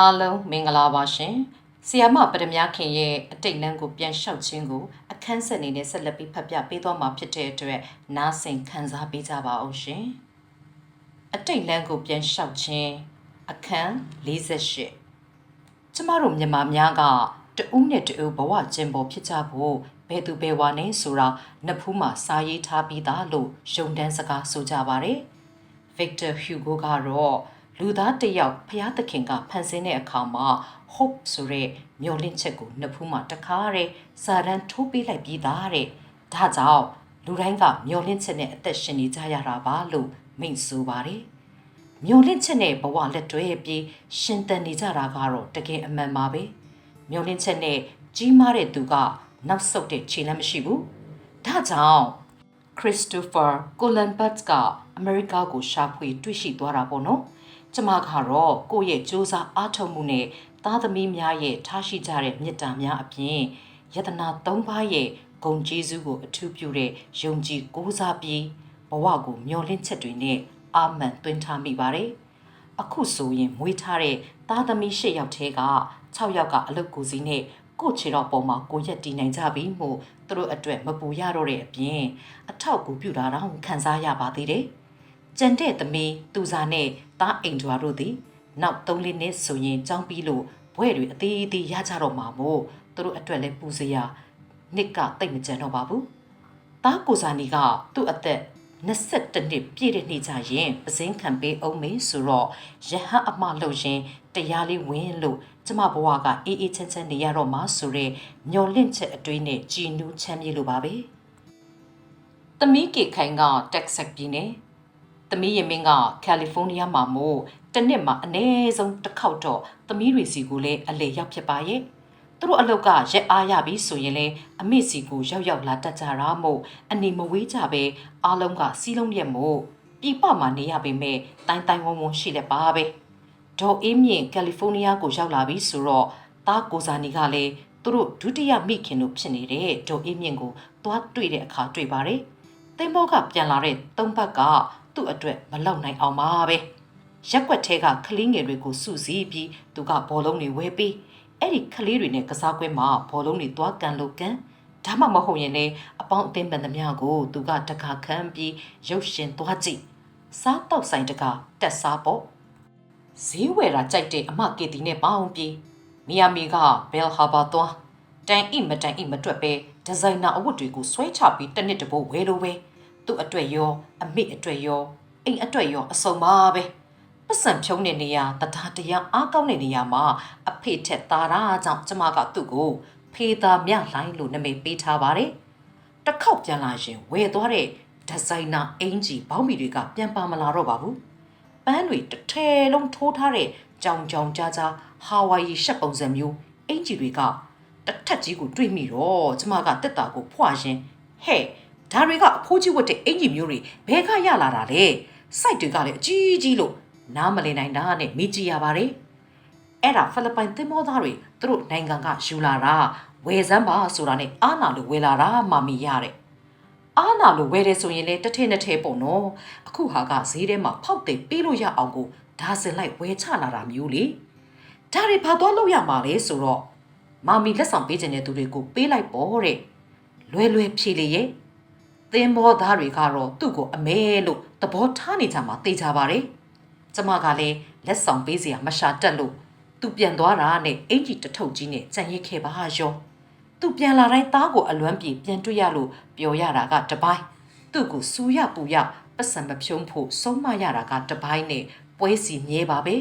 အားလုံးမင်္ဂလာပါရှင်ဆီယာမပရမခင်ရဲ့အတိတ်လန်းကိုပြန်လျှောက်ခြင်းကိုအခန်းဆက်အနေနဲ့ဆက်လက်ပြီးဖတ်ပြပေးသွားမှာဖြစ်တဲ့အတွက်နားဆင်ခံစားပေးကြပါအောင်ရှင်အတိတ်လန်းကိုပြန်လျှောက်ခြင်းအခန်း48ကျမတို့မြန်မာများကတဦးနဲ့တဦးဘဝကျင်ပေါ်ဖြစ်ကြဖို့ဘယ်သူဘယ်ဝါနဲ့ဆိုတာနှစ်ဖူးမှာစာရေးထားပြီးသားလို့ယုံတန်းစကားဆိုကြပါတယ် Victor Hugo ကတော့ လူသားတစ်ယောက်ဖျားသခင်ကဖန်ဆင်းတဲ့အခါမှာ hope ဆိုတဲ့မျှော်လင့်ချက်ကိုနှစ်ဖူးမှာတခါတဲ့စာရန်ထိုးပေးလိုက်ပြီးသားတဲ့ဒါကြောင့်လူတိုင်းကမျှော်လင့်ချက်နဲ့အသက်ရှင်နေကြရတာပါလို့မိန့်ဆိုပါတယ်မျောလင့်ချက်နဲ့ဘဝလက်တွဲပြီးရှင်သန်နေကြတာကတော့တကယ်အမှန်ပါပဲမျောလင့်ချက်နဲ့ကြီးမားတဲ့သူကနောက်ဆုတ်တဲ့ခြေလမ်းမရှိဘူးဒါကြောင့် Christopher Columbus ကအမေရိကကိုရှာဖွေတွေ့ရှိသွားတာပေါ့နော် ကျမကတော့ကိုယ့်ရဲ့စူးစမ်းအားထုတ်မှုနဲ့သားသမီးများရဲ့ထားရှိကြတဲ့မေတ္တာများအပြင်ယတနာ၃ပါးရဲ့ဂုဏ်ကျေးဇူးကိုအထူးပြုတဲ့ယုံကြည်ကိုးစားပြီးဘဝကိုမျှော်လင့်ချက်တွေနဲ့အာမန်သွင်းထားမိပါတယ်။အခုဆိုရင်မွေးထားတဲ့သားသမီး၈ယောက်ထဲက6ယောက်ကအလုတ်ကိုစီနဲ့ကိုယ့်ခြေတော်ပေါ်မှာကိုရက်တည်နိုင်ကြပြီမို့သူတို့အတွက်မပူရတော့တဲ့အပြင်အထောက်အကူပြုတာတော့ခံစားရပါသေးတယ်။ကြံတဲ့သမီးသူစားနဲ့ သားအိမ်ထွာတို့သည်နောက်၃လနှစ်ဆိုရင်ကြောင်းပြီးလို့ဘွဲ့တွေအသေးအသေးရကြတော့မှာမို့သူတို့အတွက်လည်းပူစရာနှစ်ကတိတ်မကြံတော့ပါဘူး။သားကိုစာနီကသူ့အသက်22နှစ်ပြည့်တဲ့နေ့ကျရင်ပစင်းခံပေးအောင်မေဆိုတော့ရဟန်းအမလှုပ်ရင်တရားလေးဝင်လို့ကျမဘဝကအေးအေးချမ်းချမ်းနေရတော့မှဆိုတဲ့မျော်လင့်ချက်အတွေးနဲ့ကြည်နူးချမ်းမြေလို့ပါပဲ။သမီးကေခိုင်ကတက်ဆက်ပြည်နယ် သမီးရမင်းကကယ်လီဖိုးနီးယားမှာမို့တစ်နှစ်မှာအနည်းဆုံးတစ်ခေါက်တော့သမီးတွေစီကိုလည်းအလေရောက်ဖြစ်ပါရဲ့။သူတို့အလုတ်ကရက်အားရပြီဆိုရင်လေအမေစီကိုရောက်ရောက်လာတတ်ကြတာမို့အနေမဝေးကြပဲအားလုံးကစီးလုံးရက်မို့ပြပမှာနေရပေမဲ့တိုင်းတိုင်းဝုံဝုံရှိလက်ပါပဲဒေါ်အေးမြင့်ကယ်လီဖိုးနီးယားကိုရောက်လာပြီဆိုတော့တားကိုစာနီကလည်းသူတို့ဒုတိယမိခင်တို့ဖြစ်နေတဲ့ဒေါ်အေးမြင့်ကိုသွားတွေ့တဲ့အခါတွေ့ပါတယ်သင်္ဘောကပြန်လာတဲ့သုံးဘက်က သူ့အတွက်မလောက်နိုင်အောင်ပါပဲရက်ွက်ထဲကကလေးငယ်တွေကိုစုစည်းပြီးသူကဘောလုံးတွေဝဲပြီးအဲ့ဒီကလေးတွေနဲ့ကစားကွင်းမှာဘောလုံးတွေသွားကန်လို့ကန်ဒါမှမဟုတ်ရင်လည်းအပေါင်းအသင်းပန်သမျှကိုသူကတခါခန်းပြီးရုပ်ရှင်သွားကြည့်စားတော့ဆိုင်တကတက်စားပေါ့ဈေးဝယ်တာကြိုက်တဲ့အမကေတီနဲ့ပေါင်းပြီးမီယာမီကဘယ်ဟာဘာသွားတန်အိမတန်အိမတွက်ပဲဒီဇိုင်နာအဝတ်တွေကိုဆွဲချပြီးတစ်နှစ်တပိုးဝယ်လို့ပဲ သူ့အတွက်ရောအမေအတွက်ရောအိမ်အတွက်ရောအစုံပါပဲပတ်စံဖြုံးတဲ့နေရာတရားတရားအားကောင်းတဲ့နေရာမှာအဖေထက်သားတာကြောင့်ကျမကသူ့ကိုဖေးသားမြလိုင်းလို့နာမည်ပေးထားပါတယ်တစ်ခေါက်ပြန်လာရင်ဝယ်သွားတဲ့ဒီဇိုင်နာအင်ဂျီဘောင်းမီတွေကပြန်ပါမလာတော့ပါဘူးပန်းတွေတစ်ထဲလုံးထိုးထားတဲ့ကြောင်ကြောင်ကြားကြားဟာဝိုင်ယီရှက်ပုံစံမျိုးအင်ဂျီတွေကတစ်ထက်ကြီးကိုတွေးမိတော့ကျမကတက်တာကိုဖွာရင်ဟဲ့ ဒါတွေကအဖိုးကြီးဝတ်တဲ့အင်ဂျီမျိုးတွေဘဲကရလာတာလေစိုက်တွေကလည်းအကြီးကြီးလို့နားမလည်နိုင်တာနဲ့မိကြည့်ရပါတယ်အဲ့ဒါဖိလစ်ပိုင်သင်္ဘောသားတွေသူတို့နိုင်ငံကယူလာတာဝယ်စမ်းပါဆိုတာနဲ့အာနာလိုဝယ်လာတာမှမိရတဲ့အာနာလိုဝယ်တယ်ဆိုရင်လေတစ်ထည့်နှစ်ထည့်ပေါ့နော်အခုဟာကဈေးထဲမှာဖောက်တယ်ပေးလို့ရအောင်ကိုဒါစင်လိုက်ဝယ်ချလာတာမျိုးလေဒါတွေဘာသွားလို့ရမှာလဲဆိုတော့မာမီလက်ဆောင်ပေးခြင်းတဲ့သူတွေကိုပေးလိုက်ပေါ့တဲ့လွယ်လွယ်ဖြေလေရဲ့ သင်္ဘောသားတွေကတော့သူ့ကိုအမဲလို့သဘောထားနေကြမှာသိကြပါတယ်ကျမကလည်းလက်ဆောင်ပေးစရာမရှာတက်လို့သူပြန်သွားတာနဲ့အင်ကြီးတထုပ်ကြီးနဲ့ကြံရစ်ခဲ့ပါရောသူပြန်လာတိုင်းသားကိုအလွမ်းပြေပြန်တွေ့ရလို့ပျော်ရတာကတပိုင်းသူ့ကိုစူရပူရပတ်စံမဖြုံးဖို့ဆုံးမရတာကတပိုင်းနဲ့ပွဲစီမြဲပါပဲ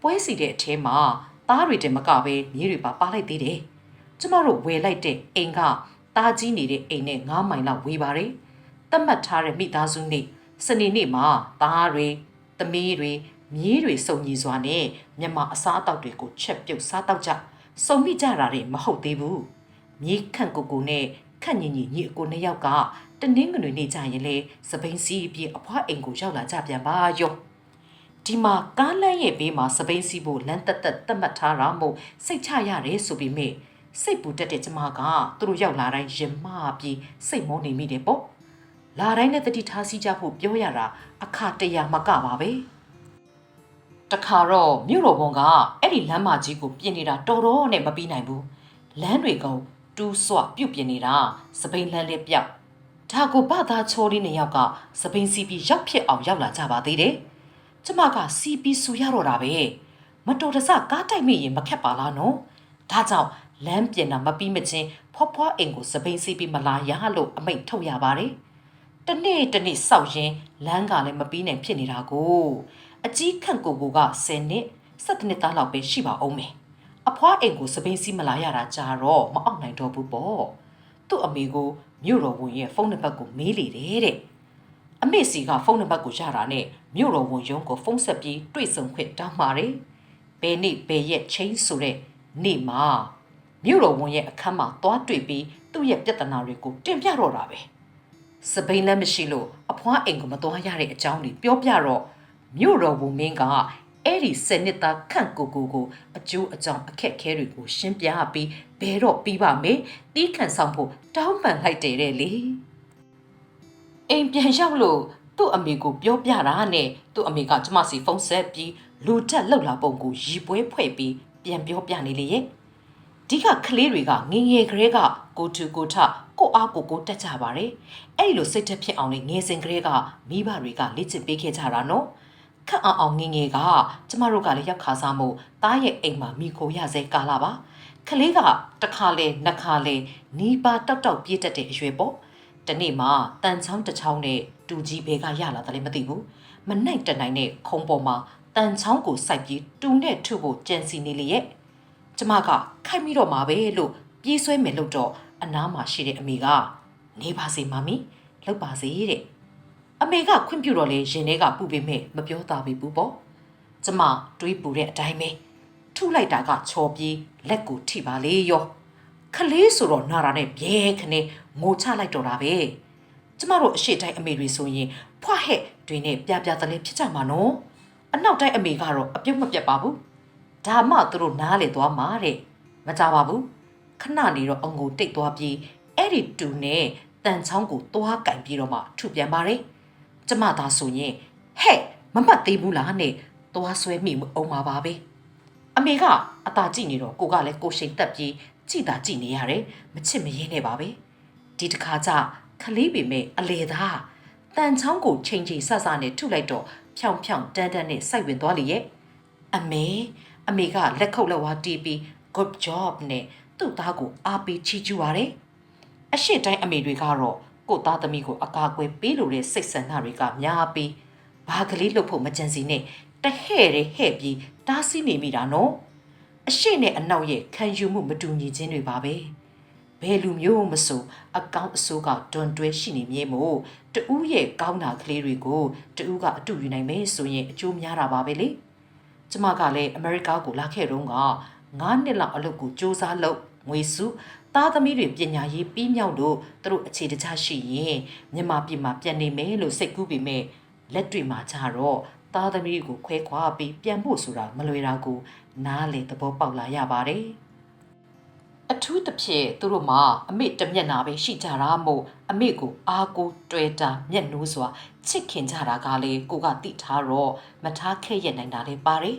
ပွဲစီတဲ့အထဲမှာသားတွေတင်မကပဲမြေးတွေပါပါလိုက်သေးတယ်ကျမတို့ဝယ်လိုက်တဲ့အိမ်က သားကြီးနေတဲ့အိမ်နဲ့9မိုင်လောက်ဝေးပါတယ်တတ်မှတ်ထားတဲ့မိသားစုနေ့စနေနေ့မှာသားတွေသမီးတွေမြေးတွေစုံညီစွာနဲ့မြန်မာအစားအသောက်တွေကိုချက်ပြုတ်စားတော့ကြစုံမိကြတာတွေမဟုတ်သေးဘူးမြေးခန့်ကိုကိုနဲ့ခန့်ညီညီညီအကိုနှစ်ယောက်ကတနင်္ဂနွေနေ့ကျရင်လေစပိန်စီးပြီးအဖွားအိမ်ကိုရောက်လာကြပြန်ပါရောဒီမှာကားလမ်းရဲ့ဘေးမှာစပိန်စီးဖို့လမ်းတက်တက်တတ်မှတ်ထားတာမို့စိတ်ချရတယ်ဆိုပြီးမြ စိတ်ပူတက်တဲ့ကျမကသူတို့ရောက်လာတိုင်းရင်မပြီးစိတ်မောနေမိတယ်ပေါ့လာတိုင်းနဲ့တတိထားစီကြဖို့ပြောရတာအခါတရာမကပါပဲတခါတော့မြို့တော်ဘုံကအဲ့အဲ့ဒီလမ်းမကြီးကိုပြင်နေတာတော်တော်နဲ့မပြီးနိုင်ဘူးလမ်းတွေကတူးဆွပြုတ်ပြင်နေတာစပိန်လမ်းလေးပြောက်ဒါကိုဘာသာချောလေးနှစ်ယောက်ကစပိန်စီပီရောက်ဖြစ်အောင်ရောက်လာကြပါသေးတယ်ကျမကစီပီဆူရတော့တာပဲမတော်တဆကားတိုက်မိရင်မခက်ပါလားနော်ဒါကြောင့် လမ်းပြင်တာမပြီးမချင်းဖွားဖွားအိမ်ကိုစပိန်စီပီမလာရလို့အမိတ်ထုတ်ရပါတယ်တနေ့တနေ့စောက်ရင်လမ်းကလည်းမပြီးနိုင်ဖြစ်နေတာကိုအကြီးခန့်ကိုကိုက10နှစ်17နှစ်သားလောက်ပဲရှိပါအောင်မယ်အဖွားအိမ်ကိုစပိန်စီမလာရတာကြာတော့မအောင်နိုင်တော့ဘူးပေါ့သူ့အမေကိုမြို့တော်ဝန်ရဲ့ဖုန်းနံပါတ်ကိုမေးလေတယ်တဲ့အမေစီကဖုန်းနံပါတ်ကိုရတာနဲ့မြို့တော်ဝန်ရုံးကိုဖုန်းဆက်ပြီးတွေ့ဆုံခွင့်တောင်းပါတယ်ဘယ်နေ့ဘယ်ရက်ချင်းဆိုတဲ့နေ့မှာ မြို့တော်ဝန်ရဲ့အခန်းမှာသွားတွေ့ပြီးသူ့ရဲ့ပြဿနာတွေကိုတင်ပြတော့တာပဲစပိန်လည်းမရှိလို့အဖွားအိမ်ကိုမသွားရတဲ့အကြောင်းတွေပြောပြတော့မြို့တော်ဝန်မင်းကအဲ့ဒီစနစ်သားခန့်ကိုကိုကိုအကျိုးအကြောင်းအခက်ခဲတွေကိုရှင်းပြပြီးဘယ်တော့ပြီးပါမယ်တီးခန့်ဆောင်ဖို့တောင်းပန်လိုက်တယ်တဲ့လေအိမ်ပြန်ရောက်လို့သူ့အမေကိုပြောပြတာနဲ့သူ့အမေကကျမစီဖုန်းဆက်ပြီးလူတက်လှုပ်လာပုံကိုရီပွဲဖွဲ့ပြီးပြန်ပြောပြနေလေရဲ့ ဒီကကလေးတွေကငငယ်ကလေးကကိုတူကိုထကိုအားကိုကိုတက်ကြပါတယ်အဲ့ဒီလိုစိတ်သက်ဖြစ်အောင်လေငယ်စဉ်ကလေးကမိဘတွေကလေ့ကျင့်ပေးခဲ့ကြတာနော်ခက်အောင်အောင်ငငယ်ကကျမတို့ကလည်းရောက်ခါစားမှုတားရဲ့အိမ်မှာမိခိုရစေကာလာပါကလေးကတစ်ခါလေနှစ်ခါလေနီးပါတောက်တောက်ပြေးတတ်တဲ့အရွယ်ပေါ့တနေ့မှတန်ချောင်းတစ်ချောင်းနဲ့တူကြီးဘဲကရလာတယ်လည်းမသိဘူးမနိုင်တနိုင်နဲ့ခုံပေါ်မှာတန်ချောင်းကိုစိုက်ပြီးတူနဲ့ထုဖို့ကြံစီနေလေရဲ့ ကျမကခိုက်မိတော့မှာပဲလို့ပြေးဆွဲမယ်လို့တော့အနားမှာရှိတဲ့အမေကနေပါစေမမီလောက်ပါစေတဲ့အမေကခွင့်ပြုတော့လေရင်ထဲကပူပေမဲ့မပြောသားပြီဘူးပေါ့ကျမတွေးပူတဲ့အတိုင်းပဲထုလိုက်တာကချော်ပြီးလက်ကိုထိပါလေရောခလေးဆိုတော့နာတာနဲ့ဘဲခနဲ့ငိုချလိုက်တော့တာပဲကျမတို့အရှိတိုင်းအမေတွေဆိုရင်ဖွားဟဲ့တွေနဲ့ပြပြတလဲဖြစ်ကြမှာနော်အနောက်တိုင်းအမေကတော့အပြုတ်မပြတ်ပါဘူး ဒါမှသူတို့နားလေသွားမှာတဲ့မကြပါဘူးခဏနေတော့အငိုတိတ်သွားပြီးအဲ့ဒီတူနဲ့တန်ချောင်းကိုသွားကင်ပြီးတော့မှထုပြန်ပါတယ်ကျမသာဆိုရင်ဟဲ့မမှတ်သေးဘူးလားနဲ့သွားဆွဲမိအောင်ပါပါပဲအမေကအသာကြည့်နေတော့ကိုကလည်းကိုရှိန်တက်ပြီးကြည်သာကြည်နေရတယ်မချစ်မရင်းနဲ့ပါပဲဒီတစ်ခါကျခလေးပေမဲ့အလေသားတန်ချောင်းကိုချိန်ချိန်ဆဆနဲ့ထုလိုက်တော့ဖြောင်ဖြောင်တန်းတန်းနဲ့စိုက်ဝင်သွားလေရဲ့အမေ အမေကလက်ခုပ်လက်ဝါးတီးပြီး good job နဲ့သူ့သားကိုအားပေးချီးကျူးပါတယ်အရှိတိုင်းအမေတွေကတော့ကို့သားသမီးကိုအကာအကွယ်ပေးလို့တဲ့စိတ်ဆန္ဒတွေကများပြီးဘာကလေးလှုပ်ဖို့မကြံစီနဲ့တဟဲ့ရဲဟဲ့ပြီးတားဆီးနေမိတာနော်အရှိနဲ့အနောက်ရဲ့ခံယူမှုမတူညီခြင်းတွေပါပဲဘယ်လူမျိုးမဆိုအကောင့်အစိုးကတွန်တွဲရှိနေမြဲမို့တူးရဲ့ကောင်းတာကလေးတွေကိုတူးကအတူယူနိုင်မယ်ဆိုရင်အကျိုးများတာပါပဲလေ ကျမကလည်းအမေရိကကိုလာခဲ့တော့က9နှစ်လောက်အလုပ်ကိုစူးစမ်းလုပ်ငွေစုသားသမီးတွေပညာရေးပြီးမြောက်လို့သူတို့အခြေတခြားရှိရင်မြန်မာပြည်မှာပြန်နေမယ်လို့စိတ်ကူးပေမဲ့လက်တွေမှာကြတော့သားသမီးကိုခွဲခွာပြီးပြန်ဖို့ဆိုတာမလွယ်တာကိုနားလေသဘောပေါက်လာရပါတယ် အထူးသဖြင့်သူတို့မှာအမေတမျက်နာပဲရှိကြတာမို့အမေကိုအားကိုတွေ့တာမျက်နှိုးစွာချစ်ခင်ကြတာကလေကိုကတိထားတော့မထားခဲ့ရနိုင်တာလည်းပါတယ်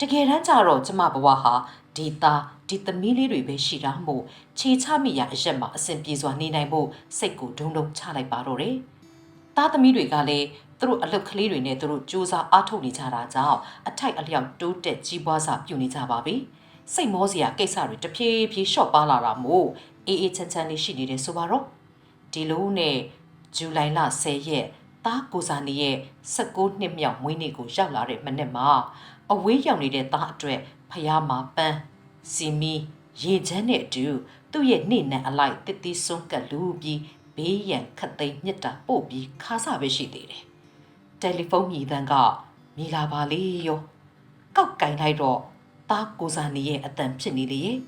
တကယ်တမ်းကျတော့ကျမဘဝဟာဒီသားဒီသမီးလေးတွေပဲရှိတာမို့ခြေချမိရအရက်မှာအဆင်ပြေစွာနေနိုင်ဖို့စိတ်ကိုဒုံဒုံချလိုက်ပါတော့တယ်။သားသမီးတွေကလည်းသူတို့အလုတ်ကလေးတွေနဲ့သူတို့စူးစမ်းအားထုတ်နေကြတာကြောင့်အထိုက်အလျောက်တိုးတက်ကြီးပွားစွာပြုနေကြပါပြီ။ စိတ်မောစရာကိစ္စတွေတဖြည်းဖြည်းလျှော့ပါလာတာမို့အေးအေးချမ်းချမ်းလေးရှိနေတယ်ဆိုပါတော့။ဒီလိုနဲ့ဇူလိုင်လ10ရက်သားကိုစာနေရဲ့16နှစ်မြောက်မွေးနေ့ကိုရောက်လာတဲ့မနေ့မှာအဝေးရောက်နေတဲ့သားအတွက်ဖယားမှာပန်းစီမီရေချမ်းနဲ့အတူသူ့ရဲ့နှိမ့်နံအလိုက်တစ်တီးစွန်းကလူပြီးဘေးရန်ခတ်သိမ်းမြစ်တာပို့ပြီးခါစားပဲရှိသေးတယ်။တယ်လီဖုန်းမြည်တမ်းကမြည်လာပါလေရောကောက်ကင်လိုက်တော့ တားကိုစာနေရဲ့အတန်ဖြစ်နေလေရဲ့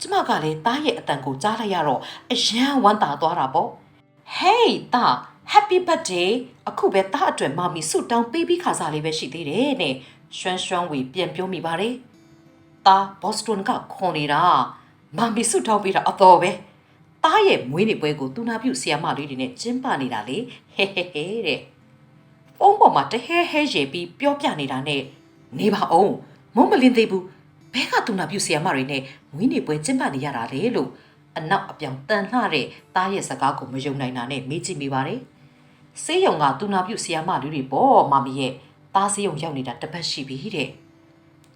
ကျမကလည်းတားရဲ့အတန်ကိုကြားလိုက်ရတော့အယမ်းဝမ်းသာသွားတာပေါ့ Hey တား Happy birthday အခုပဲတားအတွက်မမီဆုတောင်းပေးပြီးခါစားလေးပဲရှိသေးတယ်နဲ့ရွှန်းရွှန်းဝေပြန်ပြောမိပါတယ်။သားဘော့စတွန်ကခွန်နေတာမမ်ဘီဆုထောက်ပေးတာအတော်ပဲသားရဲ့မွေးနေ့ပွဲကိုသူနာပြုဆီယမလေးတွေနဲ့ကျင်းပနေတာလေဟဲဟဲဟဲတဲ့ဖုန်းပေါ်မှာတဟဲဟဲရေပြီးပြောပြနေတာနဲ့နေပါအောင် မုံမလင်းသေးဘူးဘဲကသူနာပြုဆရာမတွေနဲ့မွေးနေ့ပွဲကျင်းပနေရတာလေလို့အနောက်အပြောင်တန်လှတဲ့တားရဲ့စကားကိုမယုံနိုင်တာနဲ့မေးကြည့်မိပါတယ်ဆေးရုံကသူနာပြုဆရာမလူတွေပေါ့မမီရဲ့တားဆေးရုံရောက်နေတာတစ်ပတ်ရှိပြီတဲ့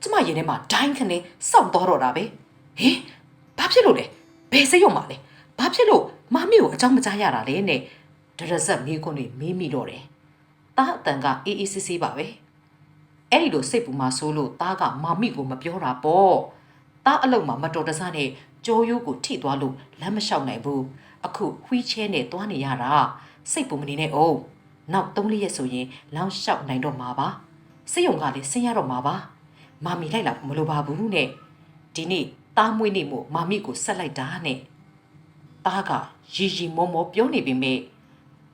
ကျမရင်ထဲမှာဒိုင်းခနဲ့စောင့်တော့တော့တာပဲဟင်ဘာဖြစ်လို့လဲဘယ်ဆေးရုံမှာလဲဘာဖြစ်လို့မမီကိုအကြောင်းမကြားရတာလဲနဲ့ဒရဇက်မိကွန်းတွေမေးမိတော့တယ်တားအတန်ကအေးအေးဆေးဆေးပါပဲ အဲ့ဒီလိုစိတ်ပူမှဆိုးလို့သားကမမိကိုမပြောတာပေါ့သားအလုံးမှာမတော်တဆနဲ့ကြောရိုးကိုထိသွားလို့လမ်းမလျှောက်နိုင်ဘူးအခုဝှီးချဲနဲ့သွားနေရတာစိတ်ပူမနေနဲ့အောင်နောက်၃လေးရက်ဆိုရင်လောင်းလျှောက်နိုင်တော့မှာပါစိတ်ယုံကလည်းဆင်းရတော့မှာပါမမီလိုက်လာမလိုပါဘူးနဲ့ဒီနေ့သားမွေးနေမို့မမီကိုဆက်လိုက်တာနဲ့သားကရီရီမောမောပြောနေပေမဲ့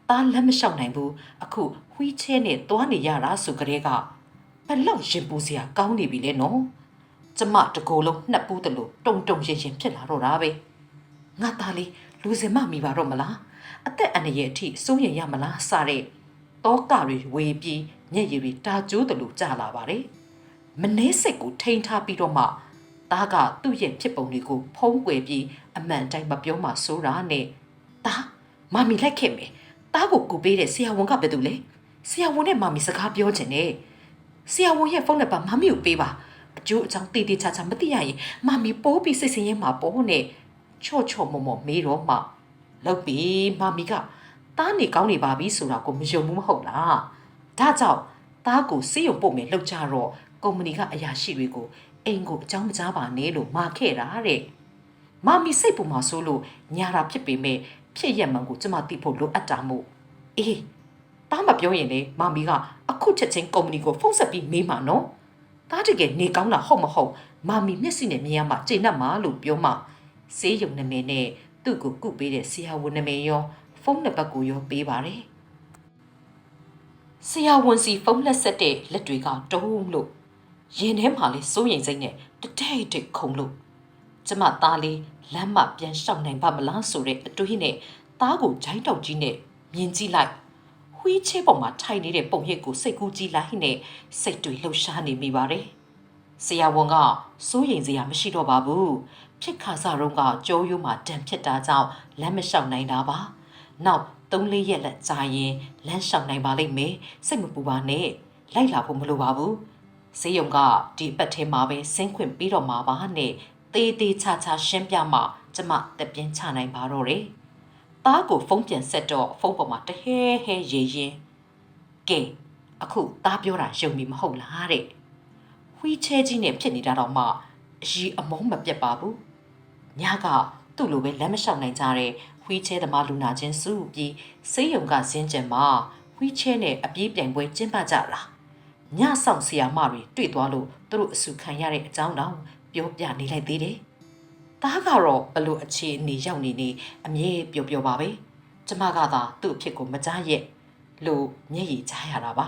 သားလက်မလျှောက်နိုင်ဘူးအခုဝှီးချဲနဲ့သွားနေရတာဆိုကြတဲ့က ဘလောက်ရင်ပူစရာကောင်းနေပြီလဲနော်ကျမတကိုယ်လုံးနှက်ပူးတယ်လို့တုံတုံရင်ရင်ဖြစ်လာတော့တာပဲငါသားလေးလူစင်မမိပါတော့မလားအသက်အန္တရာယ်အထိစိုးရင်ရမလားစတဲ့တောကတွေဝေပြီးညက်ရည်တွေတာကျိုးတယ်လို့ကြာလာပါတယ်မနှဲစိတ်ကိုထိန်ထားပြီးတော့မှသားကသူ့ရဲ့ဖြစ်ပုံတွေကိုဖုံးကွယ်ပြီးအမှန်တိုင်းမပြောမှဆိုတာနဲ့သားမမီလိုက်ခဲ့မယ်သားကိုကူပေးတဲ့ဆရာဝန်ကဘယ်သူလဲဆရာဝန်နဲ့မမီစကားပြောချင်တယ် ဆရာဝန်ရဲ့ဖုန်းနံပါတ်မမီကိုပေးပါအကျိုးအကြောင်းတည်တည်ချာချာမသိရရင်မမီပိုးပြီးစိတ်ဆင်းရဲမှာပေါ့နဲ့ချော့ချော့မော့မော့မေးတော့မှလောက်ပြီမမီကတားနေကောင်းနေပါပြီဆိုတာကိုမယုံဘူးမဟုတ်လားဒါကြောင့်တားကိုစေးရုံပို့မယ်လောက်ကြတော့ကုမ္ပဏီကအရာရှိတွေကိုအိမ်ကိုအကြောင်းမကြားပါနဲ့လို့မှာခဲ့တာတဲ့မမီစိတ်ပူမှာဆိုလို့ညာတာဖြစ်ပေမဲ့ဖြစ်ရက်မှန်ကိုကျမသိဖို့လိုအပ်တာမို့အေး တားမပြောရင်လေမမီကအခုချက်ချင်းကုမ္ပဏီကိုဖုန်းဆက်ပြီးမေးမှာနော်။တားတကယ်နေကောင်းတာဟုတ်မဟုတ်မမီမျက်စိနဲ့မြင်ရမှာချိန်နှက်မှာလို့ပြောမှဆေးရုံနာမည်နဲ့သူ့ကိုကုပေးတဲ့ဆရာဝန်နာမည်ရောဖုန်းနံပါတ်ကိုရောပေးပါတယ်။ဆရာဝန်စီဖုန်းလက်ဆက်တဲ့လက်တွေကတုံးလို့ရင်ထဲမှာလေစိုးရိမ်စိတ်နဲ့တထိတ်ထိတ်ခုန်လို့ကျမသားလေးလမ်းမပြန်လျှောက်နိုင်ပါမလားဆိုတဲ့အတွေးနဲ့သားကိုဂျိုင်းတောက်ကြီးနဲ့မြင်ကြည့်လိုက် ဝှီးချဲပေါ်မှာထိုင်နေတဲ့ပုံရိပ်ကိုစိတ်ကူးကြည့်လိုက်နဲ့စိတ်တွေလှုပ်ရှားနေမိပါတယ်။ဆရာဝန်ကစိုးရိမ်စရာမရှိတော့ပါဘူး။ဖြစ်ခါစားတော့ကကြောရိုးမှာတံဖြစ်တာကြောင့်လမ်းမလျှောက်နိုင်တာပါ။နောက်သုံးလေးရက်လက်ကြာရင်လမ်းလျှောက်နိုင်ပါလိမ့်မယ်။စိတ်မပူပါနဲ့။လိုက်လာဖို့မလိုပါဘူး။ဆေးရုံကဒီပတ်ထဲမှာပဲဆင်းခွင့်ပြီးတော့မှာပါနဲ့တေးသေးချာချာရှင်းပြမှကျမတက်ပြင်းချနိုင်ပါတော့တယ်။ သားကိုဖုန်းပြန်ဆက်တော့ဖုန်းပေါ်မှာတဟဲဟဲရေရင်ကဲအခုသားပြောတာယုံပြီမဟုတ်လားတဲ့ဝှီးချဲကြီးနဲ့ဖြစ်နေတာတော့မှအကြီးအမုန်းမပြတ်ပါဘူးညကသူ့လိုပဲလမ်းမလျှောက်နိုင်ကြတဲ့ဝှီးချဲသမားလူနာချင်းစုပြီးဆေးရုံကဇင်းကျင်မှာဝှီးချဲနဲ့အပြေးပြိုင်ပွဲကျင်းပကြတာညဆောင်ဆရာမတွေတွေ့သွားလို့သူတို့အဆူခံရတဲ့အကြောင်းတောင်ပြောပြနေလိုက်သေးတယ် သားကတော့ဘလို့အခြေအနေရောက်နေနေအမြဲပျော်ပျော်ပါပဲကျမကသာသူ့အဖြစ်ကိုမကြားရက်လို့မျက်ရည်ကြားရတာပါ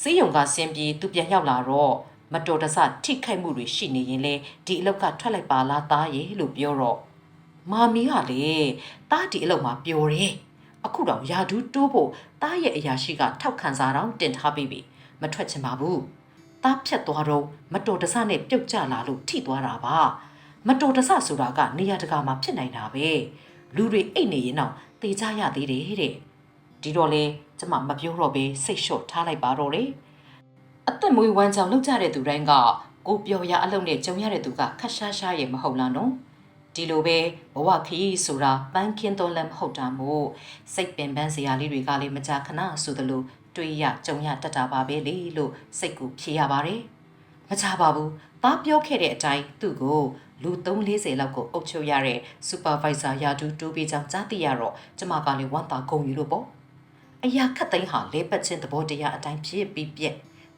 စေးရုံကဆင်းပြီးသူပြန်ရောက်လာတော့မတော်တဆထိခိုက်မှုတွေရှိနေရင်လေဒီအလောက်ကထွက်လိုက်ပါလားသားရဲ့လို့ပြောတော့မာမီကလေသားဒီအလောက်မှာပျော်တယ်အခုတော့ယာဒူးတိုးဖို့သားရဲ့အရာရှိကထောက်ခံစာတောင်တင်ထားပြီးပြီမထွက်ချင်ပါဘူးသားဖြတ်သွားတော့မတော်တဆနဲ့ပြုတ်ကျလာလို့ထိသွားတာပါ မတော်တဆဆိုတာကနေရာတကာမှာဖြစ်နိုင်တာပဲလူတွေအိတ်နေရင်တော့တေချရသေးတယ်တဲ့ဒီတော့လေကျမမပြောတော့ပဲစိတ်လျှော့ထားလိုက်ပါတော့လေအသက်မွေးဝမ်းကြောင်လောက်ကြတဲ့သူတိုင်းကကိုပျော်ရအလုံးနဲ့ကြုံရတဲ့သူကခက်ရှားရှားရဲ့မဟုတ်လားနော်ဒီလိုပဲဘဝခရီးဆိုတာပန်းခင်းတော့လည်းမဟုတ်တာမို့စိတ်ပင်ပန်းစရာလေးတွေကလည်းမကြာခဏဆိုသလိုတွေးရကြုံရတတ်တာပါပဲလေလို့စိတ်ကူဖြေရပါတယ်မချပါဘူး။သားပြောခဲ့တဲ့အတိုင်းသူ့ကို လူ340လောက်ကိုအုပ်ချုပ်ရတဲ့ supervisor ရာထူးတိုးပေးကြောင်းကြားသိရတော့ကျမကလည်းဝမ်းသာဂုဏ်ယူလို့ပေါ့။အရာခတ်သိမ်းဟာလဲပတ်ချင်းသဘောတရားအတိုင်းဖြစ်ပြီးပြက်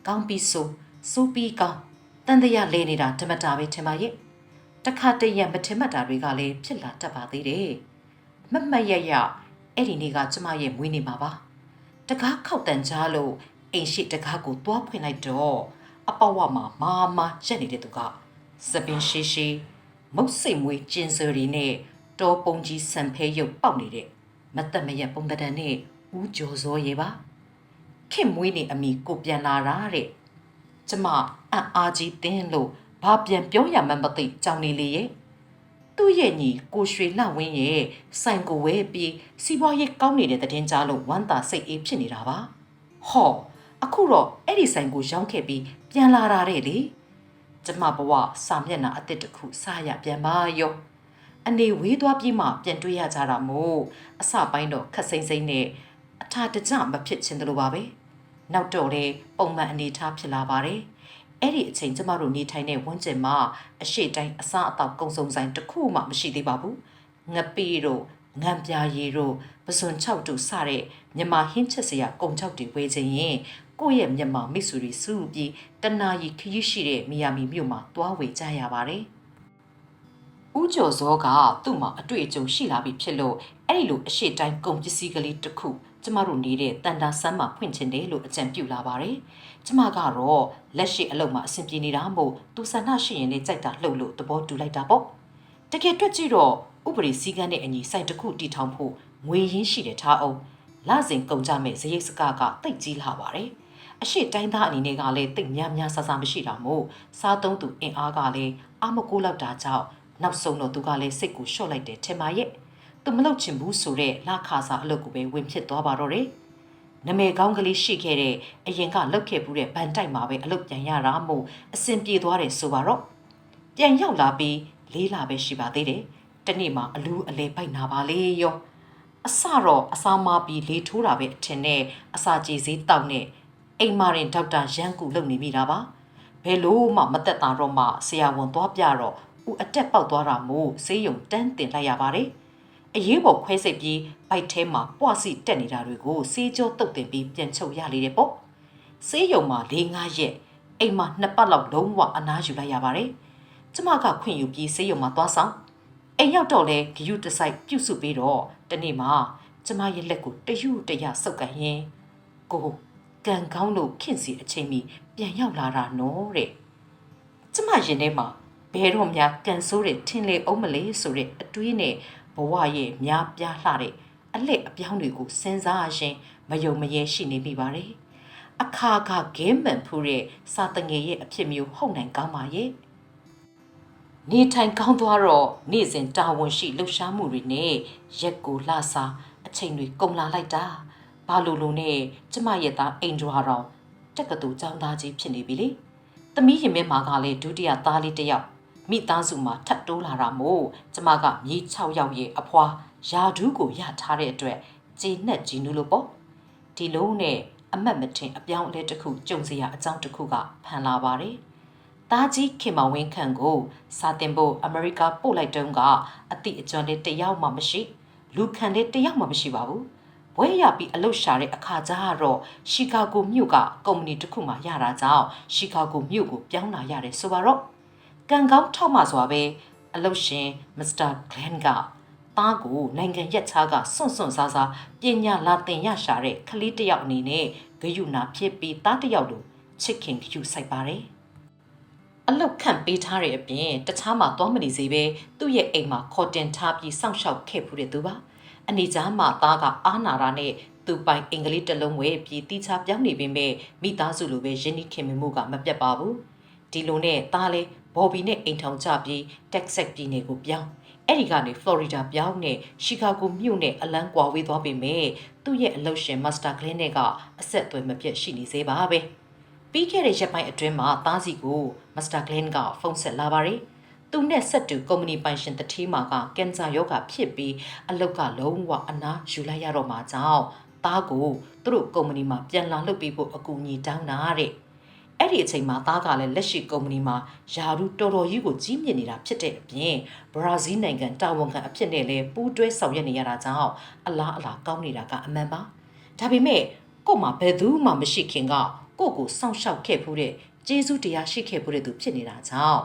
ကောင်းပြီးဆိုဆိုပြီးကောင်းတန်တရားလဲနေတာဓမ္မတာပဲထင်ပါရဲ့။တခါတည်းရမထင်မှတ်တာတွေကလည်းဖြစ်လာတတ်ပါသေးတယ်။မတ်မတ်ရရအဲ့ဒီနေ့ကကျမရဲ့မွေးနေ့မှာပါ။တကားခောက်တန်ကြားလို့အိမ်ရှိတကားကိုသွားဖွင့်လိုက်တော့အပဝမှာမာမာရက်နေတဲ့သူကစပင်ရှိရှိ မုတ်စိတ်မွေးကျင်စရီနဲ့တောပုံကြီးဆန်ဖဲရုပ်ပေါက်နေတဲ့မတ်သက်မရက်ပုံတန်နဲ့ဦးကျော်စောရေပါခင်မွေးနေအမိကိုပြန်လာတာတဲ့ကျမအံ့အားကြီးတင်းလို့ဘာပြန်ပြောရမှန်းမသိကြောင်နေလေရဲ့သူ့ရဲ့ညီကိုရွှေလှဝင်းရဲ့ဆိုင်ကိုဝဲပြီးစီးပွားရေးကောင်းနေတဲ့တည်င်းကြားလို့ဝမ်းသာစိတ်အေးဖြစ်နေတာပါဟောအခုတော့အဲ့ဒီဆိုင်ကိုရောင်းခဲ့ပြီးပြန်လာတာတဲ့လေ ကျမဘဝစာမျက်နှာအစ်စ်တစ်ခုစရပြန်ပါရောအနေဝေးသွားပြီးမှပြန်တွေ့ရကြတာမို့အစပိုင်းတော့ခက်စိမ့်စိမ့်နဲ့အထာတကြမဖြစ်ချင်တယ်လို့ပါပဲနောက်တော့လေပုံမှန်အနေထားဖြစ်လာပါတယ်အဲ့ဒီအချိန်ကျမတို့နေထိုင်တဲ့ဝန်းကျင်မှာအရှိတိုင်းအစားအသောက်ကုံစုံဆိုင်တစ်ခုမှမရှိသေးပါဘူးငပိတို့ငံပြာရည်တို့ပစွန်6တူစတဲ့မြမဟင်းချက်စရာကုံချောက်တွေဝေခြင်းရင် ကိုယ့်ရဲ့မြမမိတ်ဆွေတွေစုပြီးတနာရီခရီးရှိတဲ့မီယာမီမြို့မှာတွားဝေကြရပါတယ်ဦးကျော်စောကသူ့မှာအတွေ့အကြုံရှိလာပြီဖြစ်လို့အဲ့ဒီလိုအရှိတိုင်းကုန်ပစ္စည်းကလေးတစ်ခုကျမတို့နေတဲ့တန်တာဆန်းမှာဖွင့်ချင်တယ်လို့အကြံပြုလာပါတယ်။ကျမကတော့လက်ရှိအလုပ်မှာအဆင်ပြေနေတာမို့သူဆန္ဒရှိရင်လည်းကြိုက်တာလှုပ်လို့သဘောတူလိုက်တာပေါ့။တကယ်တွက်ကြည့်တော့ဥပဒေစည်းကမ်းနဲ့အညီစိုက်တစ်ခုတီထောင်ဖို့ငွေရင်းရှိတဲ့ထားအောင်လစဉ်ကုန်ကြမဲ့ဇရိတ်စကားကတိတ်ကြီးလာပါတယ်။ အရှိတိုင်းသားအနေနဲ့ကလည်းတိတ်များများဆဆမရှိတာမို့စားသုံးသူအင်အားကလည်းအမကိုလောက်တာကြောင့်နောက်ဆုံးတော့သူကလည်းစိတ်ကိုလျှော့လိုက်တယ်ထင်ပါရဲ့သူမလုပ်ချင်ဘူးဆိုတဲ့လခါစာအလုပ်ကိုပဲဝင်ဖြစ်သွားပါတော့တယ်နမေကောင်းကလေးရှိခဲ့တဲ့အရင်ကလောက်ခဲ့ဘူးတဲ့ဗန်တိုက်မှာပဲအလုပ်ပြန်ရတာမို့အဆင်ပြေသွားတယ်ဆိုပါတော့ပြန်ရောက်လာပြီးလေးလာပဲရှိပါသေးတယ်တနေ့မှအလူးအလဲပိုက်နာပါလေရောအစတော့အစာမပြီးလေထိုးတာပဲအထင်နဲ့အစာကြေစည်းတောက်နဲ့ အိမ်မာရင်ဒေါက်တာရန်ကူလုပ်နေမိတာပါဘယ်လို့မှမသက်သာတော့မှဆရာဝန်သွားပြတော့ဦးအတက်ပေါက်သွားတာမို့ဆေးရုံတန်းတင်လိုက်ရပါတယ်အရေးပေါ်ခွဲစိတ်ပြီးဘိုက်ထဲမှာပွားစီတက်နေတာတွေကိုဆေးကြောတုတ်တင်ပြီးပြန်ချုပ်ရလေတယ်ပေါ့ဆေးရုံမှာ၄၅ရက်အိမ်မှာနှစ်ပတ်လောက်လုံးဝအနားယူလိုက်ရပါတယ်ကျမကခွင့်ယူပြီးဆေးရုံမှာသွားဆောင်အိမ်ရောက်တော့လဲဂယုတစိုက်ပြုတ်စုပြီးတော့တနေ့မှာကျမရဲ့လက်ကိုတယူတရဆုပ်ကန်ရင်ကို ကန်ကောင်းလို့ခင်စီအချိန်မီပြန်ရောက်လာတာနော်တဲ့ကျမရင်ထဲမှာဘဲတော့များကန်ဆိုးတဲ့ထင်လေအောင်မလေးဆိုတဲ့အတွေးနဲ့ဘဝရဲ့များပြားလှတဲ့အလက်အပြောင်းတွေကိုစဉ်းစားရင်မယုံမရဲရှိနေမိပါတယ်။အခါခါဂဲမန်ဖူးတဲ့စာတငယ်ရဲ့အဖြစ်မျိုးဟုတ်နိုင်ကောင်းပါရဲ့။နေထိုင်ကောင်းသွားတော့နေ့စဉ်တာဝန်ရှိလှူရှားမှုတွေနဲ့ရက်ကိုလှစားအချိန်တွေကုန်လာလိုက်တာ။ ဘာလို့လို့နဲ့ကျမရဲ့သားအိမ်ဒွာတော်တက်ကတူចောင်းသားကြီးဖြစ်နေပြီလေ။သမီးရင်မဲမှာကလည်းဒုတိယသားလေးတစ်ယောက်မိသားစုမှာထပ်တိုးလာတာမို့ကျမကမြေ6ယောက်ရဲ့အဖွာယာဒူးကိုရထားတဲ့အတွက်ဂျင်းနဲ့ဂျင်းနူးလို့ပေါ့ဒီလုံးနဲ့အမတ်မထင်အပြောင်းအလဲတစ်ခုကြုံစရာအကြောင်းတစ်ခုကဖန်လာပါတယ်တားကြီးခင်မောင်ဝင်းခန့်ကိုစာတင်ဖို့အမေရိကပို့လိုက်တုန်းကအတိအကျွမ်းလေးတယောက်မှမရှိ လူခံလေးတယောက်မှမရှိပါဘူး ဘွဲရပြီးအလုတ်ရှာတဲ့အခါကျတော့ရှီကာဂိုမြို့ကကုမ္ပဏီတစ်ခုမှရတာကြောင့်ရှီကာဂိုမြို့ကိုပြောင်းလာရတယ်ဆိုပါတော့ကံကောင်းထောက်မှစွာပဲအလုတ်ရှင်မစ္စတာဂလန်ကသားကိုနိုင်ငံရက်ခြားကစွန့်စွန့်စားစားပညာလာတင်ရရှာတဲ့ကလေးတစ်ယောက်အနေနဲ့ဂယုနာဖြစ်ပြီးသားတစ်ယောက်လိုချစ်ခင်ဂယုစိုက်ပါတယ်အလုတ်ခန့်ပေးထားတဲ့အပြင်တခြားမှာသွားမနေစေပဲသူ့ရဲ့အိမ်မှာခေါ်တင်ထားပြီးစောင့်ရှောက်ခဲ့ဖူးတဲ့သူပါ အနေကြားမှာသားကအာနာရာနဲ့သူပိုင်အင်္ဂလိပ်တလုံးဝဲပြီးတီချာပြောင်းနေပေမဲ့မိသားစုလိုပဲရင်းနှီးခင်မမှုကမပြတ်ပါဘူးဒီလိုနဲ့သားလဲဘော်ဘီနဲ့အိမ်ထောင်ကြပြီးတက်ဆက်ပြည်နယ်ကိုပြောင်းအဲ့ဒီကနေဖလော်ရီဒါပြောင်းနဲ့ရှီကာဂိုမြို့နဲ့အလန်းကွာဝေးသွားပေမဲ့သူ့ရဲ့အလုပ်ရှင်မတ်စတာကလင်းနဲ့ကအဆက်အသွယ်မပြတ်ရှိနေသေးပါပဲပြီးခဲ့တဲ့ရက်ပိုင်းအတွင်းမှာတားစီကိုမတ်စတာကလင်းကဖုန်းဆက်လာပါတယ် သူနဲ့ဆက်တူကုမ္ပဏီပိုင်ရှင်တတိမာကကင်ဆာရောဂါဖြစ်ပြီးအလုတ်ကလုံးဝအနာယူလိုက်ရတော့မှာကြောင့်သားကိုသူတို့ကုမ္ပဏီမှာပြန်လာလုပ်ပေးဖို့အကူအညီတောင်းတာတဲ့အဲ့ဒီအချိန်မှာသားကလည်းလက်ရှိကုမ္ပဏီမှာယာရုတော်တော်ကြီးကိုကြီးမြင့်နေတာဖြစ်တဲ့အပြင်ဘရာဇီးနိုင်ငံတာဝန်ခံအဖြစ်နဲ့လည်းပူးတွဲဆောင်ရွက်နေရတာကြောင့်အလားအလာကောင်းနေတာကအမှန်ပါဒါပေမဲ့ကို့မှာဘယ်သူမှမရှိခင်ကကို့ကိုစောင့်ရှောက်ခဲ့ဖို့တဲ့ကျေးဇူးတရားရှိခဲ့ဖို့တဲ့သူဖြစ်နေတာကြောင့်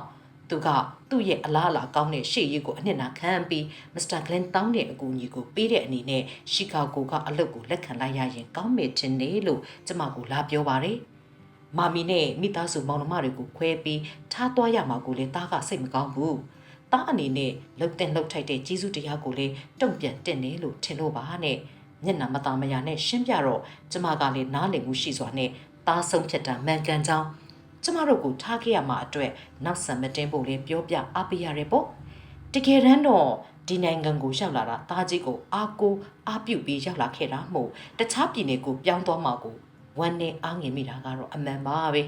သူကသူ့ရဲ့အလားအလာကောင်းတဲ့ရှေ့ရေးကိုအနှစ်နာခံပြီးမစ္စတာဂလန်တောင်းတဲ့အကူအညီကိုပေးတဲ့အနေနဲ့ရှီကာဂိုကအလုပ်ကိုလက်ခံလိုက်ရရင်ကောင်းမယ်ထင်တယ်လို့ကျမကလာပြောပါတယ်။မာမီနဲ့မိသားစုမောင်နှမတွေကိုခွဲပြီးထားသွားရမှာကိုလည်းတားကစိတ်မကောင်းဘူး။တားအနေနဲ့လှုပ်တဲ့လှုပ်ထိုက်တဲ့ကြီးစုတရားကိုလည်းတုံ့ပြန်တင်တယ်လို့ထင်လို့ပါနဲ့မျက်နှာမသားမရနဲ့ရှင်းပြတော့ကျမကလည်းနားလည်မှုရှိစွာနဲ့တားဆုံးဖြတ်တာမှန်ကန်ကြောင်း ကျကျမတို့ကိုထားခဲ့ရမှာအတွက်နောက်ဆက်မတင်ဖို့လေးပြောပြအားပေးရတယ်ပေါ့တကယ်တမ်းတော့ဒီနိုင်ငံကိုရောက်လာတာတားကြီးကိုအားကိုအားပြုတ်ပြီးရောက်လာခဲ့တာမို့တခြားပြည်နယ်ကိုပြောင်းသွားမှာကိုဝမ်းနဲ့အားငယ်မိတာကတော့အမှန်ပါပဲ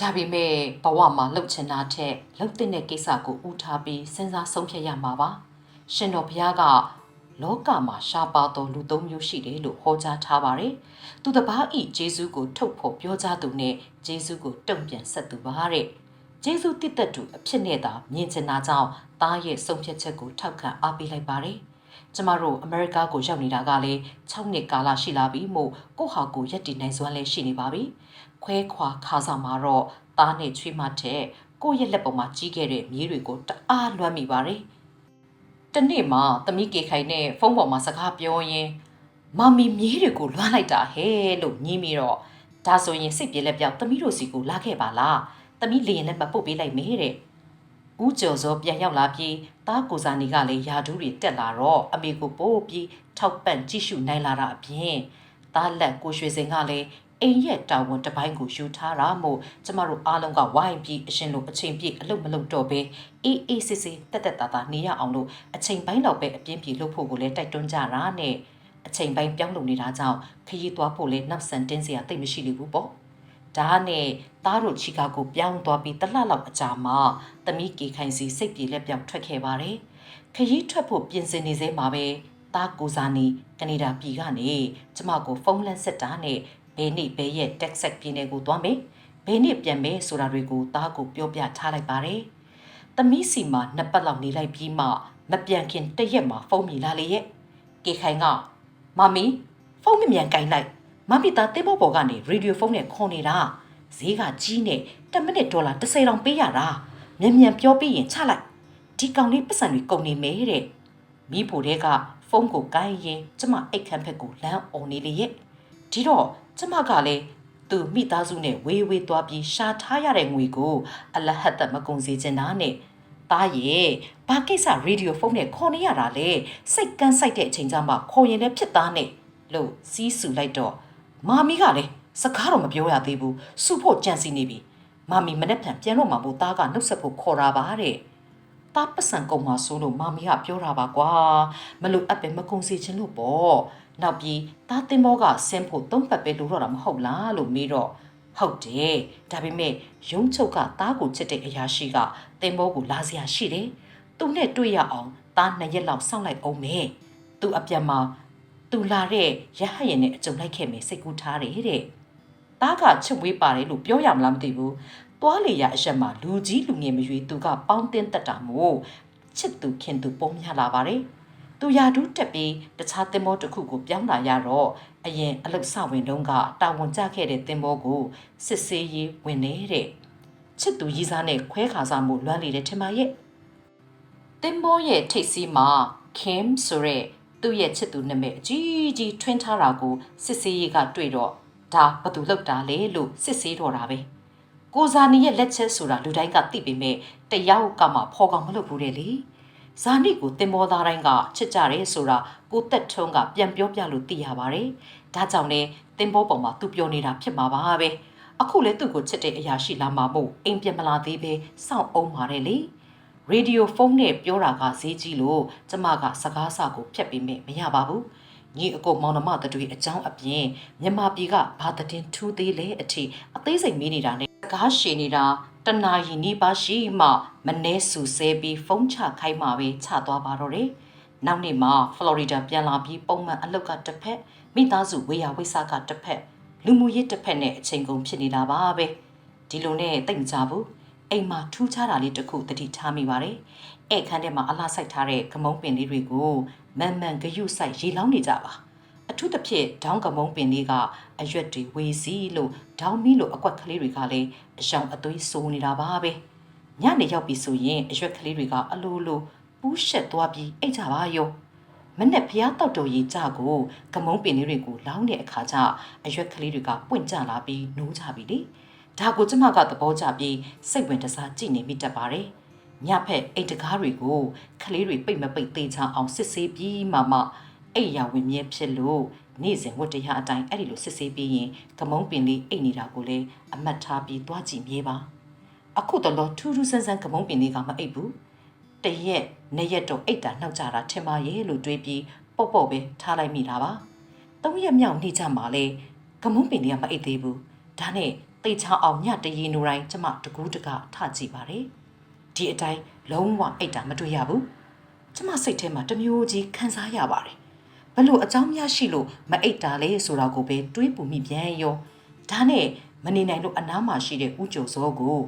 ဒါပေမဲ့ဘဝမှာလှုပ်ချင်တာထက်လှုပ်တဲ့ကိစ္စကိုဥထားပြီးစဉ်းစားဆုံးဖြတ်ရမှာပါရှင်တော်ဘုရားက လောကမှာရှားပါသောလူသုံးမျိုးရှိတယ်လို့ဟောကြားထားပါတယ်။သူတစ်ပါးဤဂျေဇုကိုထုတ်ဖို့ပြောကြားသူနဲ့ဂျေဇုကိုတုံ့ပြန်ဆက်သူပါတဲ့။ဂျေဇုတည်သက်သူအဖြစ်နဲ့သာမြင်ချင်တာကြောင့်သားရဲ့ဆုံးဖြတ်ချက်ကိုထောက်ခံအားပေးလိုက်ပါတယ်။ကျမတို့အမေရိကကိုရောက်နေတာကလည်း6နှစ်ကာလရှိလာပြီမို့ကိုဟာကိုရက်တည်နိုင်စွမ်းလည်းရှိနေပါပြီ။ခွဲခွာခါဆောင်မှာတော့သားနဲ့ချွေးမတဲ့ကိုယ့်ရဲ့လက်ပေါ်မှာကြီးခဲ့တဲ့မြေးတွေကိုတအားလွှမ်းမိပါတယ်။ တနေ့မှသမီးကေခိုင်နဲ့ဖုန်းပေါ်မှာစကားပြောရင်းမမီမြေးတွေကိုလွှမ်းလိုက်တာဟဲ့လို့ညင်းပြီးတော့ဒါဆိုရင်စိတ်ပြေလက်ပြောက်သမီးတို့စီကိုလာခဲ့ပါလားသမီးလေရင်နဲ့မပုတ်ပေးလိုက်မေးတဲ့ဦးကျော်စောပြန်ရောက်လာပြီးတားကိုစာနီကလည်းယာဒူးတွေတက်လာတော့အမေကိုပို့ပြီးထောက်ပံ့ကြည့်ရှုနိုင်လာတာအပြင်တားလက်ကိုရွှေစင်ကလည်း အိမ်ရဲ့တာဝန်တစ်ပိုင်းကိုယူထားတာမို့ကျမတို့အားလုံးကဝိုင်းပြီးအရှင်လိုအချိန်ပြည့်အလုပ်မလုပ်တော့ဘဲအေးအေးဆေးဆေးတက်တက်တာတာနေရအောင်လို့အချိန်ပိုင်းတော့ပဲအပြင်းပြေလုပ်ဖို့ကိုလည်းတိုက်တွန်းကြတာနဲ့အချိန်ပိုင်းပြောင်းလုံနေတာကြောင့်ခရီးသွားဖို့လည်းနောက်ဆန်တင်းစရာတိတ်မရှိလိဘူးပေါ့ဒါနဲ့သားတို့ချီကာကိုပြောင်းသွားပြီးတလလောက်အကြာမှာသမီးကေခိုင်စီစိတ်ပြေလက်ပြောင်းထွက်ခဲ့ပါတယ်ခရီးထွက်ဖို့ပြင်ဆင်နေစေမှာပဲသားကိုစားနေကနေဒါပြည်ကနေကျမကိုဖုန်းလက်ဆက်တာနဲ့ ဘယ်နေ့ဘယ်ရက်တက်ဆက်ပြည်နယ်ကိုသွားမယ်ဘယ်နေ့ပြန်မယ်ဆိုတာတွေကိုသားကိုပြောပြထားလိုက်ပါတယ်။သမီးစီမှာနှစ်ပတ်လောက်နေလိုက်ပြီးမှမပြန်ခင်တရက်မှာဖုန်းမြည်လာလေရဲ့။ကေခိုင်ကမမီဖုန်းမမြန်ကင်လိုက်မမီသားတင်းဘောပေါ်ကနေရေဒီယိုဖုန်းနဲ့ခေါ်နေတာဈေးကကြီးနေ10မိနစ်ဒေါ်လာ30တောင်ပေးရတာမြန်မြန်ပြောပြီးရင်ချလိုက်ဒီကောင်လေးပတ်စံတွေကုန်နေမဲတဲ့မိဖို့တဲ့ကဖုန်းကိုကိုင်းရင်ကျမအိတ်ခမ်းဖက်ကိုလမ်းអော်နေလေရဲ့ဒီတော့ ကျမကလည်းသူမိသားစုနဲ့ဝေးဝေးသွားပြီးရှာထားရတဲ့ငွေကိုအလဟတ်တမကုန်စေချင်တာနဲ့တားရဲ့ဘာကိစ္စရေဒီယိုဖုန်းနဲ့ခေါ်နေရတာလေစိတ်ကန်းဆိုင်တဲ့အချိန်ကျမှခေါ်ရင်လည်းဖြစ်သားနဲ့လို့စီးဆူလိုက်တော့မာမီကလည်းစကားတော့မပြောရသေးဘူးစုဖို့ကြံစီနေပြီမာမီမနေ့ပြန်ပြန်တော့မှမို့တားကနှုတ်ဆက်ဖို့ခေါ်တာပါတဲ့တားပစံကုန်မှာဆိုလို့မာမီကပြောတာပါကွာမလို့အပ်ပဲမကုန်စေချင်လို့ပေါ့ နောက်ပြီးသားတင်ဘောကဆင်းဖို့သုံးပတ်ပဲလိုတော့တာမဟုတ်လားလို့မေးတော့ဟုတ်တယ်ဒါပေမဲ့ရုံးချုပ်ကသားကိုချစ်တဲ့အရာရှိကတင်ဘောကိုလာစရာရှိတယ်သူနဲ့တွေ့ရအောင်သားနှစ်ရက်လောက်စောင့်လိုက်အောင်မယ်သူအပြန်မှာသူလာတဲ့ရဟရင်နဲ့အကြုံလိုက်ခဲ့မယ်စိတ်ကူးထားတယ်တဲ့သားကချစ်ဝေးပါတယ်လို့ပြောရမလားမသိဘူးသွားလေရအရက်မှာလူကြီးလူငယ်မရွေးသူကပေါင်းတင်းတက်တာမို့ချစ်သူခင်သူပုံများလာပါတယ် သူယာဒူးတက်ပြီးတခြားသင်္ဘောတစ်ခုကိုပြောင်းလာရတော့အရင်အလုတ်ဆဝင်တုန်းကတာဝန်ကျခဲ့တဲ့သင်္ဘောကိုစစ်ဆေးရေးဝင်နေတဲ့ချစ်သူရီးစားနဲ့ခွဲခါစားမှုလွမ်းလေတဲ့ထင်ပါရဲ့သင်္ဘောရဲ့ထိပ်စီးမှာ Kim ဆိုတဲ့သူ့ရဲ့ချစ်သူနာမည်အကြီးကြီးထွင်းထားတာကိုစစ်ဆေးရေးကတွေ့တော့ဒါဘသူလောက်တာလဲလို့စစ်ဆေးတော့တာပဲကိုဇာနီရဲ့လက်ချက်ဆိုတာလူတိုင်းကသိပေမဲ့တယောက်ကမှဖော်ကောင်မလုပ်ဘူးတဲ့လေ ဇာနိကိုတင်မောသားတိုင်းကချစ်ကြတယ်ဆိုတာကိုသက်ထုံးကပြန်ပြောပြလို့သိရပါတယ်။ဒါကြောင့်လဲတင်ဘောပေါ်မှာသူပြောနေတာဖြစ်မှာပါပဲ။အခုလဲသူ့ကိုချစ်တဲ့အရာရှိလာမှာမို့အိမ်ပြန်မလာသေးပဲစောင့်အောင်ပါတယ်လေ။ရေဒီယိုဖုန်းနဲ့ပြောတာကဈေးကြီးလို့ကျမကစကားစာကိုဖြတ်ပေးမယ်မရပါဘူး။ညီအကိုမောင်နှမတွေအကြောင်းအပြင်မြန်မာပြည်ကဘာတည်ထူးသေးလဲအထိအသေးစိတ်မေးနေတာနဲ့စကားရှည်နေတာ တနာရီနီးပါးရှိမှမနှဲဆူဆဲပြီးဖုန်းချခိုင်းမှပဲချသွားပါတော့တယ်။နောက်နေ့မှာဖလော်ရီဒါပြန်လာပြီးပုံမှန်အလုပ်ကတစ်ဖက်မိသားစုဝေယဝိဆကတစ်ဖက်လူမှုရေးတစ်ဖက်နဲ့အချိန်ကုန်ဖြစ်နေတာပါပဲ။ဒီလိုနဲ့တိတ်မကြဘူး။အိမ်မှာထူးခြားတာလေးတစ်ခုတတိထားမိပါတယ်။အဲ့ခန်းထဲမှာအလားဆိုင်ထားတဲ့ကမုံပင်လေးတွေကိုမန်မန်ဂယုဆိုင်ရေလောင်းနေကြပါ။ အထူးသဖြင့်ဒေါင်းကမုံပင်လေးကအရွက်တွေဝေစီလို့ဒေါင်းမီလို့အကွက်ကလေးတွေကလည်းအယောင်အသွေးဆိုးနေတာပါပဲညနေရောက်ပြီဆိုရင်အရွက်ကလေးတွေကအလိုလိုပူးရှက်သွားပြီးအိတ်ကြပါရောမနဲ့ဖျားတောက်တော်ကြီးကြကိုကမုံပင်လေးတွေကိုလောင်းတဲ့အခါကျအရွက်ကလေးတွေကပွင့်ကျလာပြီးနိုးကြပြီလေဒါကိုကျမကသဘောကျပြီးစိတ်ဝင်တစားကြည့်နေမိတတ်ပါတယ်ညဖက်အိတ်တကားတွေကိုကလေးတွေပိတ်မပိတ်သေးချအောင်စစ်ဆေးပြီးမှမှ အိတ်ရဝင်မြဲဖြစ်လို့ညနေ့စဉ်ဝတ်တရားအတိုင်းအဲ့ဒီလိုစစ်ဆေးပြီးရင်ကမုံပင်လေးအိတ်နေတာကိုလည်းအမတ်ထားပြီးသွားကြည့်မြေးပါအခုတော့လို့ထူးထူးဆန်းဆန်းကမုံပင်လေးကမအိတ်ဘူးတရက်နှစ်ရက်တော့အိတ်တာနှောက်ကြတာထင်ပါရဲ့လို့တွေးပြီးပေါ့ပေါ့ပဲထားလိုက်မိတာပါသုံးရက်မြောက်နေ့ကြမှာလေကမုံပင်လေးကမအိတ်သေးဘူးဒါနဲ့တိတ်ချအောင်ညတရီနိုတိုင်းကျမတကူးတကထကြည့်ပါတယ်ဒီအတိုင်းလုံးဝအိတ်တာမတွေ့ရဘူးကျမစိတ်ထဲမှာတမျိုးကြီးခံစားရပါတယ်ဘ လို့အကြောင်းများရှိလို့မအိတ်တာလဲဆိုတာကိုပဲတွေးပူမိပြန်ရောဒါနဲ့မနေနိုင်လို့အနားမှာရှိတဲ့ဥကြုံစောကို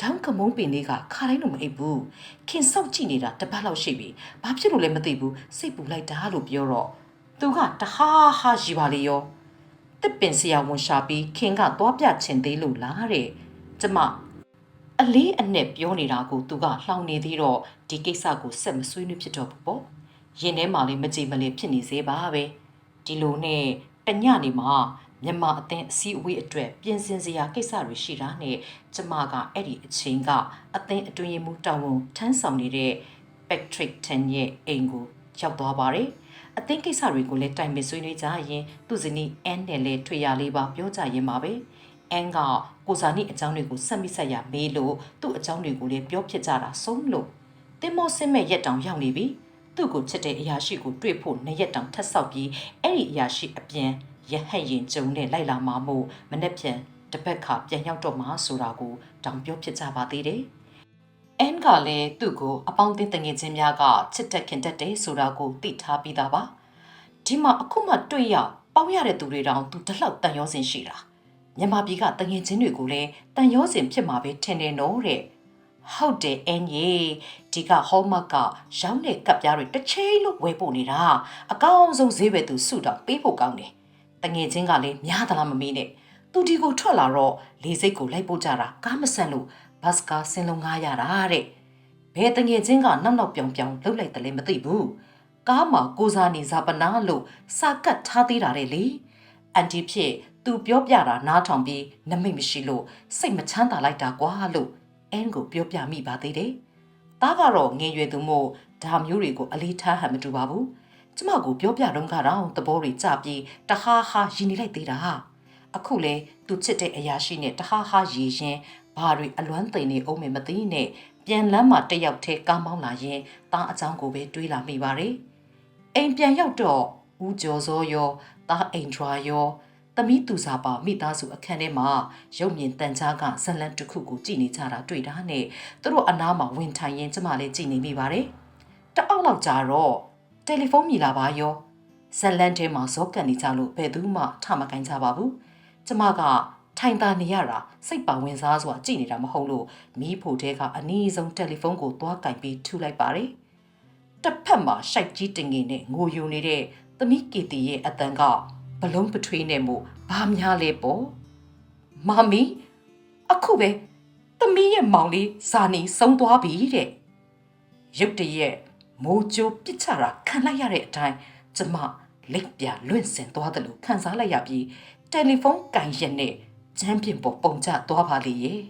ဒေါင်းကမုံပင်လေးကခါတိုင်းလို့မအိပ်ဘူးခင်စောက်ကြည့်နေတာတပတ်လောက်ရှိပြီဘာဖြစ်လို့လဲမသိဘူးစိတ်ပူလိုက်တာလို့ပြောတော့သူကတဟားဟာရှိပါလေရောတစ်ပင်ဆရာဝန်ရှာပြီးခင်ကသွားပြချင်သေးလို့လားတဲ့ကျမအလေးအနက်ပြောနေတာကိုသူကလှောင်နေသေးတော့ဒီကိစ္စကိုဆက်မဆွေးနွေးဖြစ်တော့ဘူးပေါ့ ရင်ထဲမှာလေးမကြည်မလင်ဖြစ်နေသေးပါပဲဒီလိုနဲ့တညနေမှာမြန်မာအသင်းအစည်းအဝေးအတွက်ပြင်ဆင်စရာကိစ္စတွေရှိတာနဲ့ကျမကအဲ့ဒီအချိန်ကအသင်းအတွင်းရေးမှူးတာဝန်ထမ်းဆောင်နေတဲ့ Patrick Tan ရဲ့အိမ်ကိုရောက်သွားပါတယ်အသင်းကိစ္စတွေကိုလည်းတိုင်ပင်ဆွေးနွေးကြရင်သူ့ဇနီးအန်နဲ့လည်းတွေ့ရလေးပါပြောကြရင်ပါပဲအန်ကကိုစာနီအကြောင်းတွေကိုဆက်မိဆက်ရမေးလို့သူ့အကြောင်းတွေကိုလည်းပြောဖြစ်ကြတာဆုံးလို့တင်မောဆင်းမဲ့ရက်တောင်ရောက်နေပြီ သူ့ကိုချစ်တဲ့အရာရှိကိုတွေ့ဖို့နှစ်ရက်တောင်ထပ်ဆောက်ပြီးအဲ့ဒီအရာရှိအပြန်ရဟတ်ရင်ကျုံနဲ့လိုက်လာမှာမို့မနေ့ပြန်တစ်ပတ်ခါပြန်ရောက်တော့မှာဆိုတာကိုတောင်ပြောဖြစ်ကြပါသေးတယ်။အန်ကလည်းသူ့ကိုအပေါင်းအသင်းတငယ်ချင်းများကချစ်တက်ခင်တက်တယ်ဆိုတာကိုသိထားပြီးသားပါ။ဒီမှာအခုမှတွေ့ရပေါင်းရတဲ့သူတွေတောင်သူတလောက်တန်ရောစင်ရှိတာ။မြန်မာပြည်ကတငယ်ချင်းတွေကိုလည်းတန်ရောစင်ဖြစ်မှာပဲထင်တယ်နော်တဲ့။ ဟုတ်တယ်အန်ကြီးဒီကဟောမတ်ကရောင်းတဲ့ကပ်ပြားတွေတစ်ချိန်လို့ဝယ်ပို့နေတာအကောင်းဆုံးဈေးပဲသူစုတောင်ပေးဖို့ကောင်းတယ်တငယ်ချင်းကလည်းများသလားမမေးနဲ့သူဒီကိုထွက်လာတော့လေစိတ်ကိုလိုက်ပို့ကြတာကားမဆန်လို့ဘတ်စကားဆင်းလုံးငားရတာတဲ့ဘယ်တငယ်ချင်းကနောက်နောက်ပြောင်ပြောင်လှုပ်လိုက်တယ်လည်းမသိဘူးကားမှာကိုစားနေဇာပနာလို့စာကတ်ထားသေးတာတဲ့လေအန်တီဖြစ်သူပြောပြတာနားထောင်ပြီးနမိတ်မရှိလို့စိတ်မချမ်းသာလိုက်တာကွာလို့ အန်ကိုပြောပြမိပါသေးတယ်။သားကတော့ငယ်ရွယ်သူမို့ဒါမျိုးတွေကိုအလေးထားဟန်မတူပါဘူး။ကျမကိုပြောပြတော့ကတော့သဘောတွေကြပြီးတဟားဟာရည်နေလိုက်သေးတာ။အခုလေသူချစ်တဲ့အရာရှိနဲ့တဟားဟာရည်ရင်ဘာတွေအလွမ်းသိမ့်နေအောင်မမသိနဲ့ပြန်လမ်းမှာတက်ရောက်ထဲကားမောင်းလာရင်သားအချောင်းကိုပဲတွေးလာမိပါတယ်။အိမ်ပြန်ရောက်တော့ဦးကျော်စောရောသားအိမ်ထွာရော သမီးသူစားပါမိသားစုအခန်းထဲမှာရုပ်မြင်တန်ကြားကဇလန်တစ်ခုကိုကြည်နေကြတာတွေ့တာနဲ့သူတို့အနားမှာဝင်ထိုင်ရင်ကျမလည်းကြည်နေမိပါတယ်။တအောက်လောက်ကြာတော့တယ်လီဖုန်းမြည်လာပါရောဇလန်ထဲမှာဇောကန်နေကြလို့ဘယ်သူမှထမကိုင်းကြပါဘူး။ကျမကထိုင်တာနေရတာစိတ်ပါဝင်စားစွာကြည်နေတာမဟုတ်လို့မီးဖိုထဲကအနည်းဆုံးတယ်လီဖုန်းကိုသွားကင်ပြီးထူလိုက်ပါတယ်။တစ်ဖက်မှာရှိုက်ကြီးတင်ငင်နဲ့ငိုယုံနေတဲ့သမီးကီတီရဲ့အတန်က ဘလုံးပထွေးနဲ့မို့ဘာများလဲပေါ့မမီအခုပဲသမီးရဲ့မောင်လေးဇာနီဆုံးသွားပြီတဲ့ရုတ်တရက်မိုးကြိုးပစ်ချတာခံလိုက်ရတဲ့အတိုင်းကျမလက်ပြလွင့်စင်သွားတယ်လို့ခံစားလိုက်ရပြီးတယ်လီဖုန်းကင်ရက်နဲ့ချမ်းပြင်ပေါ်ပုံချသွားပါလေရဲ့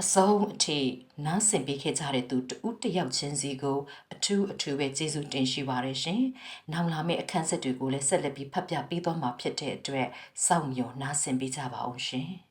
အဆုံးအထိနားဆင်ပေးခဲ့ကြတဲ့သူတဦးတစ်ယောက်ချင်းစီကိုအထူးအထူးပဲကျေးဇူးတင်ရှိပါတယ်ရှင်။နောက်လာမယ့်အခန်းဆက်တွေကိုလည်းဆက်လက်ပြီးဖတ်ပြပေးသွားမှာဖြစ်တဲ့အတွက်စောင့်မျှော်နားဆင်ပေးကြပါအောင်ရှင်။